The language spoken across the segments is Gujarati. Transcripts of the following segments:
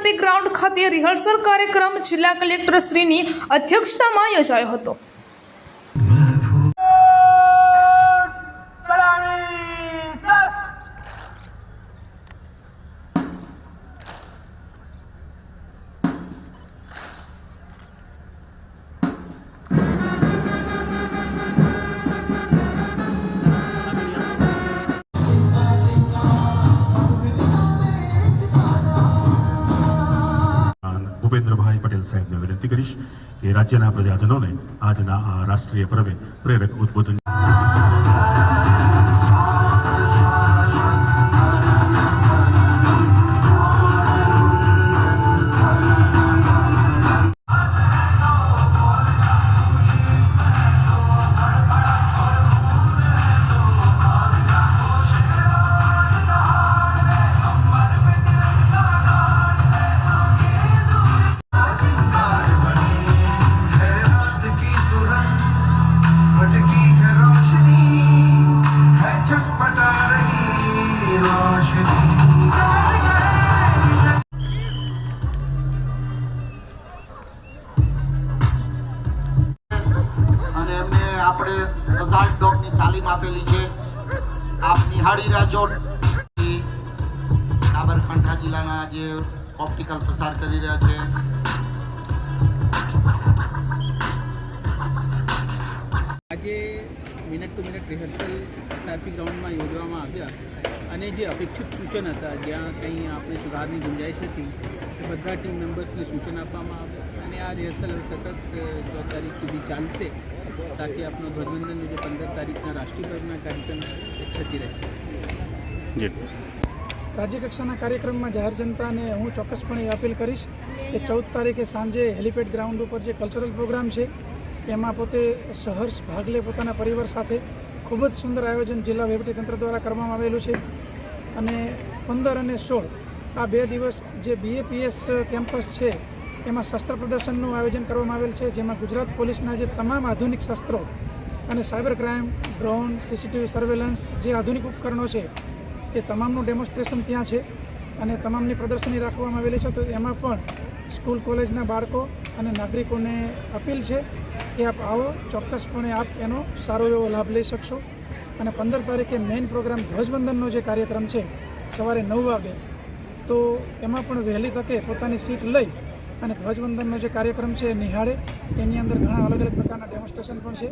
આઈઆરપી ગ્રાઉન્ડ ખાતે રિહર્સલ કાર્યક્રમ જિલ્લા કલેક્ટરશ્રીની અધ્યક્ષતામાં યોજાયો હતો. ભૂપેન્દ્રભાઈ પટેલ સાહેબને વિનંતી કરીશ કે રાજ્યના પ્રજાજનોને આજના આ રાષ્ટ્રીય પર્વે પ્રેરક ઉદ્બોધન અઝાડ ડોગની તાલીમ આપેલી છે. આપ નિહાળી છો. સાબરકાંઠા જિલ્લાના જે ઓપ્ટિકલ પસાર કરી રહ્યા છે. આજે minute to minute rehearsal SRP ગ્રાઉન્ડમાં યોજવામાં આવ્યા અને જે અપેક્ષિત સૂચન હતા, જ્યાં કંઈ આપણે સુધારની ગુંજાઈશ હતી, એ બધા ટીમ મેમ્બર્સને સૂચન આપવામાં આવ્યા. અને આ રિહર્સલ હવે સતત ચૌદ તારીખ સુધી ચાલશે. તાકી આપણો ધ્વજવંદનનો જે પંદર તારીખના રાષ્ટ્રીય કાર્યક્રમ એ છતી રહે રાજ્યકક્ષાના કાર્યક્રમમાં જાહેર જનતાને હું ચોક્કસપણે એ અપીલ કરીશ કે ચૌદ તારીખે સાંજે હેલિપેડ ગ્રાઉન્ડ ઉપર જે કલ્ચરલ પ્રોગ્રામ છે એમાં પોતે સહર્ષ ભાગ લે પોતાના પરિવાર સાથે. ખૂબ જ સુંદર આયોજન જિલ્લા વહીવટીતંત્ર દ્વારા કરવામાં આવેલું છે. અને પંદર અને સોળ આ બે દિવસ જે બીએપીએસ કેમ્પસ છે એમાં શસ્ત્ર પ્રદર્શનનું આયોજન કરવામાં આવેલ છે, જેમાં ગુજરાત પોલીસના જે તમામ આધુનિક શસ્ત્રો અને cyber crime, drone, CCTV surveillance જે આધુનિક ઉપકરણો છે, એ તમામનું ડેમોન્સ્ટ્રેશન ત્યાં છે અને તમામની પ્રદર્શની રાખવામાં આવેલી છે. તો એમાં પણ સ્કૂલ, કોલેજના બાળકો અને નાગરિકોને અપીલ છે કે આપ આવો, ચોક્કસપણે આપ એનો સારો એવો લાભ લઈ શકશો. અને પંદર તારીખે મેઇન પ્રોગ્રામ ધ્વજવંદનનો જે કાર્યક્રમ છે, સવારે નવ વાગે, તો એમાં પણ વહેલી તકે પોતાની સીટ લઈ અને ધ્વજવંદનનો જે કાર્યક્રમ છે નિહાળે એની અંદર ઘણા અલગ અલગ પ્રકારના ડેમોન્સ્ટ્રેશન પણ છે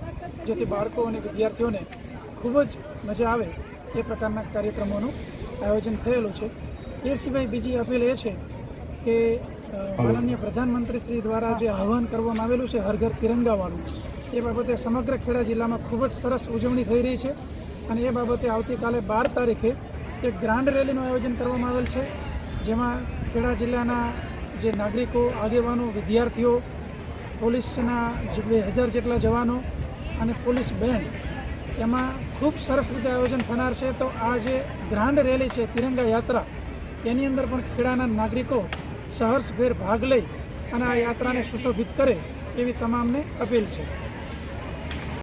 જેથી બાળકો અને વિદ્યાર્થીઓને ખૂબ જ મજા આવે એ પ્રકારના કાર્યક્રમોનું આયોજન થયેલું છે. એ સિવાય બીજી અપીલ એ છે કે માનનીય પ્રધાનમંત્રી શ્રી દ્વારા જે આહવાન કરવામાં આવેલું છે હર ઘર તિરંગાવાળું એ બાબતે સમગ્ર ખેડા જિલ્લામાં ખૂબ જ સરસ ઉજવણી થઈ રહી છે અને એ બાબતે આવતીકાલે બાર તારીખે એક ગ્રાન્ડ રેલીનું આયોજન કરવામાં આવેલ છે જેમાં ખેડા જિલ્લાના જે નાગરિકો, આગેવાનો, વિદ્યાર્થીઓ, પોલીસના બે હજાર જેટલા જવાનો અને પોલીસ બેન્ડ એમાં ખૂબ સરસ રીતે આયોજન થનાર છે. તો આ જે ગ્રાન્ડ રેલી છે, તિરંગા યાત્રા, એની અંદર પણ ખેડાના નાગરિકો સહર્ષભેર ભાગ લઈ અને આ યાત્રાને સુશોભિત કરે એવી તમામને અપીલ છે.